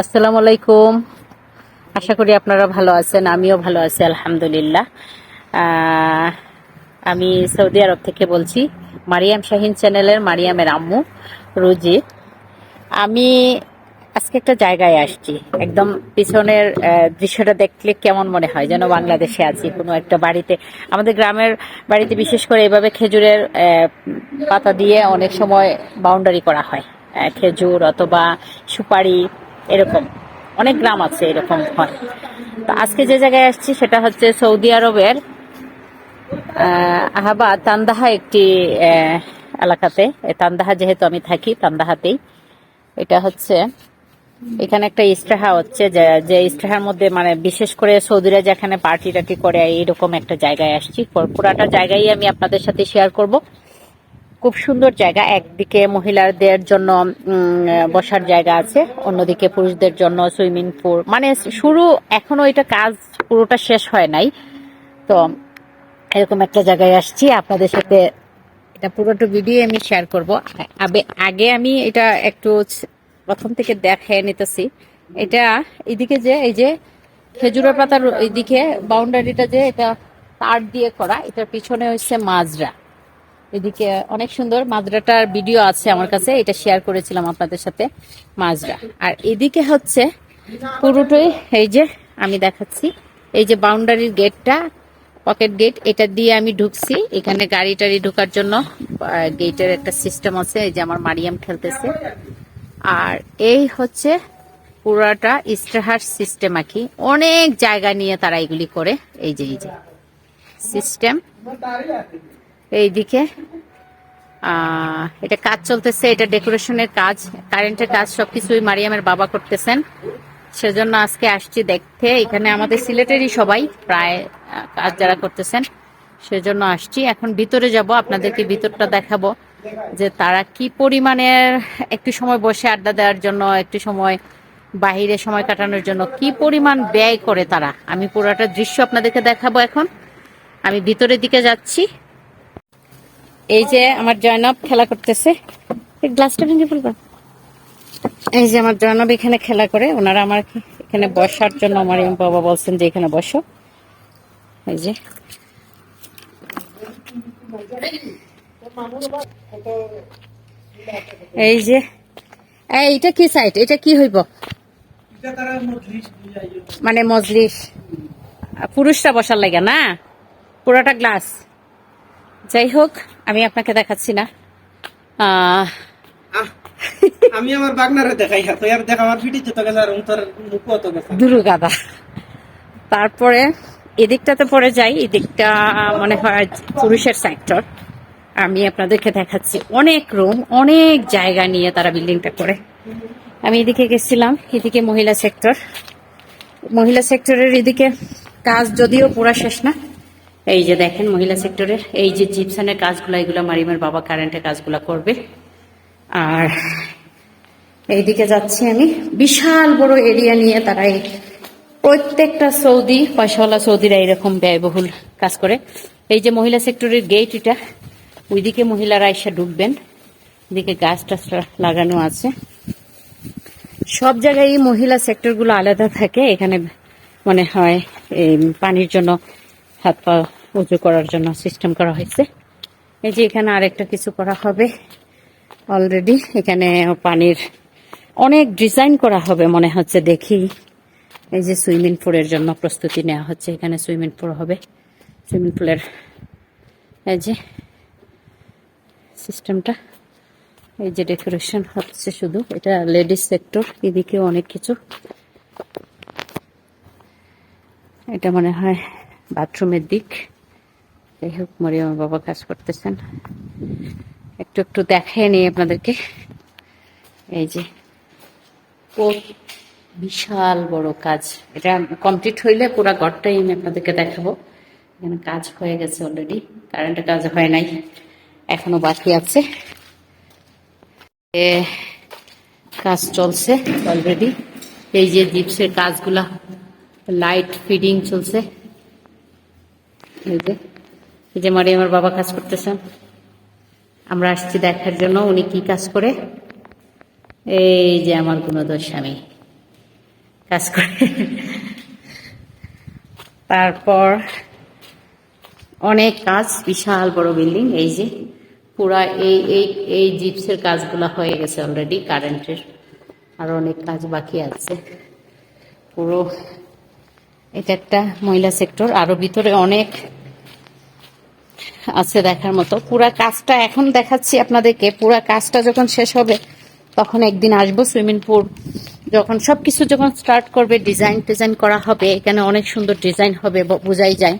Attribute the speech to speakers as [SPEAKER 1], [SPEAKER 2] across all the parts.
[SPEAKER 1] আসসালামু আলাইকুম। আশা করি আপনারা ভালো আছেন, আমিও ভালো আছি, আলহামদুলিল্লাহ। আমি সৌদি আরব থেকে বলছি, মারিয়াম শাহিন চ্যানেলের মারিয়ামের আম্মু রুজি আমি আজকে একটা জায়গায় আসছি, একদম পিছনের দৃশ্যটা দেখলে কেমন মনে হয়, যেন বাংলাদেশে আছি, কোনো একটা বাড়িতে। আমাদের গ্রামের বাড়িতে বিশেষ করে এভাবে খেজুরের পাতা দিয়ে অনেক সময় বাউন্ডারি করা হয় খেজুর অথবা সুপারি এরকম। অনেক গ্রাম আছে এরকম হয়। তো আজকে যে জায়গায় আসছি সেটা হচ্ছে সৌদি আরবের আহ, আহাবা তান্দাহা একটি এলাকাতে। তান্দাহা যেহেতু আমি থাকি তান্দাহাতেই। এটা হচ্ছে এখানে একটা ইস্টাহা হচ্ছে যে ইস্টাহার মধ্যে মানে বিশেষ করে সৌদিরা যেখানে পার্টি টাটি করে এইরকম একটা জায়গায় আসছি। পুরো- পুরাটা জায়গায় আমি আপনাদের সাথে শেয়ার করব। খুব সুন্দর জায়গা। একদিকে মহিলাদের জন্য বসার জায়গা আছে, অন্যদিকে পুরুষদের জন্য সুইমিং পুল। মানে শুরু, এখনও এটা কাজ পুরোটা শেষ হয় নাই। তো এরকম একটা জায়গায় আসছি, আপনাদের সাথে এটা পুরোটা ভিডিও আমি শেয়ার করব। আগে আমি এটা একটু প্রথম থেকে দেখে নিতেছি। এটা এদিকে যে, এই যে খেজুরের পাতার এইদিকে বাউন্ডারিটা যে, এটা তার দিয়ে করা, এটার পিছনে হচ্ছে মাজরা। এদিকে অনেক সুন্দর মাজরাটার ভিডিও আছে আমার কাছে, এটা শেয়ার করেছিলাম আপনাদের সাথে, মাজরা। আর এদিকে হচ্ছে পুরোটাই, এই যে আমি দেখাচ্ছি, এই যে বাউন্ডারির গেটটা পকেট গেট এটা দিয়ে আমি ঢুকছি, এখানে গাড়ি টাড়ি ঢোকার জন্য গেটের একটা সিস্টেম আছে, এই যে আমার মারিয়াম খেলতেছে। আর এই হচ্ছে পুরাটা ইস্টাহার সিস্টেম আঁকি অনেক জায়গা নিয়ে তারা এগুলি করে, এই যে এই যে। সিস্টেম এইদিকে। এটা কাজ চলতেছে, এটা ডেকোরেশনের কাজ, কারেন্টের কাজ, সবকিছুই মারিয়ামের বাবা করতেছেন। সেজন্য আজকে আসছি দেখতে, এখানে আমাদের সিলেটেরই সবাই প্রায় কাজ যারা করতেছেন, সেজন্য আসছি। এখন ভিতরে যাব, আপনাদেরকে ভিতরটা দেখাবো, যে তারা কি পরিমাণের একটু সময় বসে আড্ডা দেওয়ার জন্য, একটু সময় বাহিরে সময় কাটানোর জন্য, কি পরিমাণ ব্যয় করে তারা? আমি পুরোটা দৃশ্য আপনাদেরকে দেখাবো এখন। আমি ভিতরের দিকে যাচ্ছি। এই যে আমার জয়নব খেলা করতেছে। গ্লাসটা ভেঙে ফেলব এই যে আমার জয়নব এখানে খেলা করে ওনারা আমার এখানে বসার জন্য আমার বাবা বলছেন যে এখানে বসো। এই যে। এই যে। এই, এটা কি সাইট এটা কি হইব? মানে মজলিস। আহ, পুরুষরা বসার লাগে না? পুরোটা গ্লাস যাই হোক আমি আপনাকে দেখাচ্ছি না।
[SPEAKER 2] আমি আমার বাগনারে দেখাই হ্যাঁ তো আর দেখা আমার ভিডিও তো গেছে আর তোর মুখ অত গেছে
[SPEAKER 1] দুরু গাদা তারপরে এদিকটাতে পরে যাই এদিকটা মনে হয় পুরুষের সেক্টর আমি আপনাদেরকে দেখাচ্ছি অনেক রুম অনেক জায়গা নিয়ে তারা বিল্ডিংটা করে। আমি এদিকে গেছিলাম এদিকে মহিলা সেক্টর মহিলা সেক্টরের এদিকে কাজ যদিও পুরা শেষ না এই যে দেখেন মহিলা সেক্টরের, এই যে জিপসানের কাজগুলো, এগুলো মারিমের বাবা কারেন্টের কাজগুলো করবে। আর এইদিকে যাচ্ছি আমি। বিশাল বড় এরিয়া নিয়ে তারা এই প্রত্যেকটা সৌদি, পয়সাওয়ালা সৌদিরা এরকম ব্যয়বহুল কাজ করে। এই যে মহিলা সেক্টরের গেট এটা, ওইদিকে মহিলারা এসে ঢুকবেন। এদিকে গাছ টাছ লাগানো আছে। সব জায়গায় এই মহিলা সেক্টরগুলো আলাদা থাকে। এখানে মনে হয়, এই পানির জন্য হাত পা উঁচু করার জন্য সিস্টেম করা হয়েছে। এই যে এখানে আরেকটা কিছু করা হবে। অলরেডি এখানে পানির অনেক ডিজাইন করা হবে মনে হচ্ছে দেখি। এই যে সুইমিং পুলের জন্য প্রস্তুতি নেওয়া হচ্ছে। এখানে সুইমিং পুল হবে। সুইমিং পুলের এই যে সিস্টেমটা এই যে ডেকোরেশন হচ্ছে শুধু। এটা লেডিস সেক্টর এদিকেও অনেক কিছু। এটা মনে হয় বাথরুমের দিক। যাই হোক মরিয়ম বাবা কাজ করতেছেন। একটু একটু দেখাই নিই আপনাদেরকে। এই যে বিশাল বড় কাজ। এটা কমপ্লিট হইলে পুরো ঘরটাই আমি আপনাদেরকে দেখাবো। এখানে কাজ হয়ে গেছে অলরেডি কারেন্টের কাজ হয় নাই, এখনও বাকি আছে। কাজ চলছে অলরেডি এই যে জিপসের কাজগুলা লাইট ফিডিং চলছে। এই যে। যে মারিয়ামের বাবা কাজ করতেছেন আমরা আসছি দেখার জন্য, উনি কি কাজ করে? এই যে আমার গুণদোষ স্বামী কাজ করে। তারপর অনেক কাজ, বিশাল বড় বিল্ডিং, এই যে পুরা এই এই এই জিপসের কাজগুলো হয়ে গেছে অলরেডি কারেন্টের আর অনেক কাজ বাকি আছে। পুরো এটা একটা মহিলা সেক্টর আরও ভিতরে অনেক আছে দেখার মতো। পুরা কাজটা এখন দেখাচ্ছি আপনাদেরকে। পুরা কাজটা যখন শেষ হবে, তখন একদিন আসব সুইমিং পুল। যখন সবকিছু যখন স্টার্ট করবে ডিজাইন টিজাইন করা হবে, এখানে অনেক সুন্দর ডিজাইন হবে বোঝাই যায়।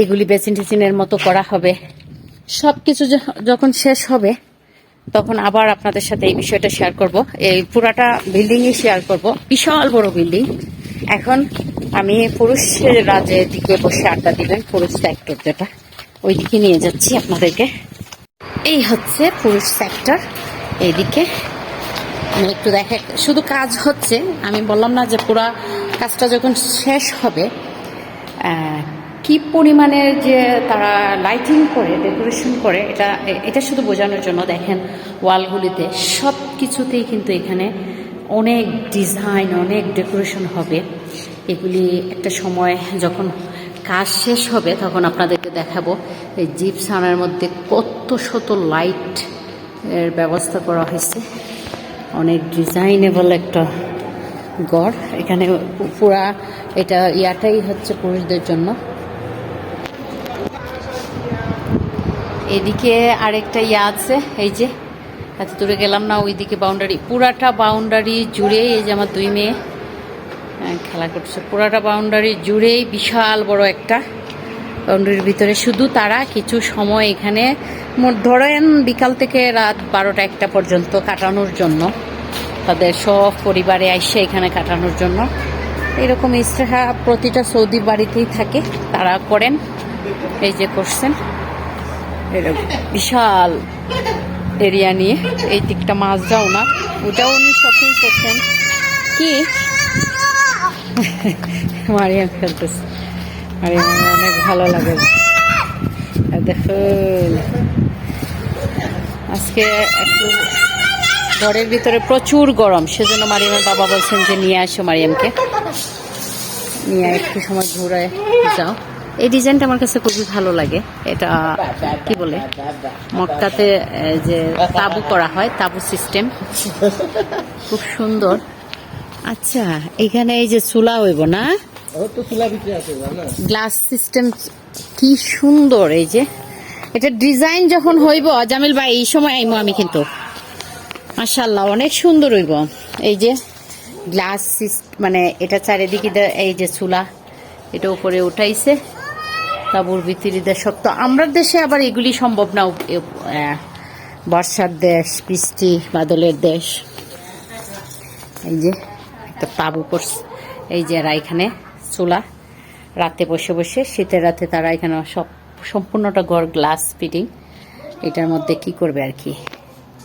[SPEAKER 1] এগুলি বেসিন টেসিনের মতো করা হবে। সব কিছু যখন শেষ হবে, তখন আবার আপনাদের সাথে এই বিষয়টা শেয়ার করব। এই পুরাটা বিল্ডিং ই শেয়ার করব। বিশাল বড় বিল্ডিং এখন আমি পুরুষের যে দিকে বসে আড্ডা দিবেন, পুরুষ সেক্টর যেটা ওই দিকে নিয়ে যাচ্ছি আপনাদেরকে। এই হচ্ছে পুরুষ সেক্টর এইদিকে। আমি একটু দেখে, শুধু কাজ হচ্ছে, আমি বললাম না যে পুরা কাজটা যখন শেষ হবে কি পরিমাণের যে তারা লাইটিং করে ডেকোরেশন করে, এটা এটা শুধু বোঝানোর জন্য দেখেন ওয়ালগুলিতে সব কিছুতেই কিন্তু এখানে অনেক ডিজাইন অনেক ডেকোরেশন হবে। এগুলি একটা সময় যখন কাজ শেষ হবে, তখন আপনাদেরকে দেখাবো এই জিপসানের মধ্যে কত শত লাইটের ব্যবস্থা করা হয়েছে। অনেক ডিজাইনেবল একটা গড়। এখানে পুরা এটা ইয়াটাই হচ্ছে পুরুষদের জন্য। এদিকে আরেকটা ইয়া আছে, এই যে, এত দূরে গেলাম না, ওইদিকে বাউন্ডারি পুরাটা বাউন্ডারি জুড়ে এই যে আমার দুই মেয়ে। খেলা করছে। পুরাটা বাউন্ডারি জুড়েই বিশাল বড় একটা বাউন্ডারির ভিতরে। শুধু তারা কিছু সময় এখানে ধরেন বিকাল থেকে রাত বারোটা একটা পর্যন্ত কাটানোর জন্য। তাদের সব পরিবারে এসে এখানে কাটানোর জন্য। এরকম ইস্তেহা প্রতিটা সৌদি বাড়িতেই থাকে। তারা করেন, এই যে করছেন। এরকম বিশাল এরিয়া নিয়ে। এই দিকটা মাছ যাও না ওটাও উনি শপিং করছেন। কি? মারিয়াম খেলতেছে। মারিয়াম অনেক ভালো লাগে। দেখুন আজকে একটু ঘরের ভিতরে প্রচুর গরম, সেজন্য মারিয়ামের বাবা বলছেন যে নিয়ে আসো মারিয়ামকে। নিয়ে একটু সময় ঘুরে যাও। এই ডিজাইনটা আমার কাছে খুবই ভালো লাগে। এটা কি বলে? মক্কাতে যে তাবু করা হয়, তাবু সিস্টেম। খুব সুন্দর। আচ্ছা এখানে এই যে চুলা হইব না? গ্লাস সিস্টেম কি সুন্দর এই যে। এটা ডিজাইন যখন হইব জামিল ভাই এই সময় আইমো আমি কিন্তু। মাশাল্লাহ অনেক সুন্দর হইব। এই যে গ্লাস মানে এটা চারিদিকে এই যে চুলা এটা উপরে উঠাইছে। তাবুর ভিতরে সব তো আমরা দেশে আবার এগুলি সম্ভব না বর্ষার দেশ বৃষ্টি বাদলের দেশ। এই যে একটা তাবু করছে। এই যে এরা এখানে চুলা, রাতে বসে বসে, শীতের রাতে তারা এখানে সব, সম্পূর্ণটা গড় গ্লাস ফিটিং এটার মধ্যে কি করবে আর কি?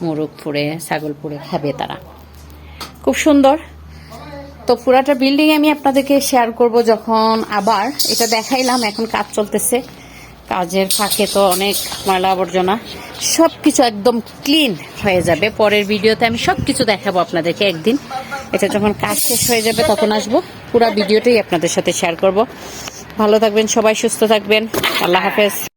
[SPEAKER 1] মোরগ পুড়ে ছাগল পুড়ে খাবে তারা। খুব সুন্দর। তো পুরাটা বিল্ডিং আমি আপনাদেরকে শেয়ার করব যখন আবার। এটা দেখাইলাম, এখন কাজ চলতেছে। কাজের ফাঁকে তো অনেক ময়লা আবর্জনা। সব কিছু একদম ক্লিন হয়ে যাবে। পরের ভিডিওতে আমি সব কিছু দেখাবো আপনাদেরকে একদিন। এটা যখন কাজ শেষ হয়ে যাবে তখন আসব। পুরো ভিডিওটাই আপনাদের সাথে শেয়ার করব। ভালো থাকবেন, সবাই সুস্থ থাকবেন। আল্লাহ হাফেজ।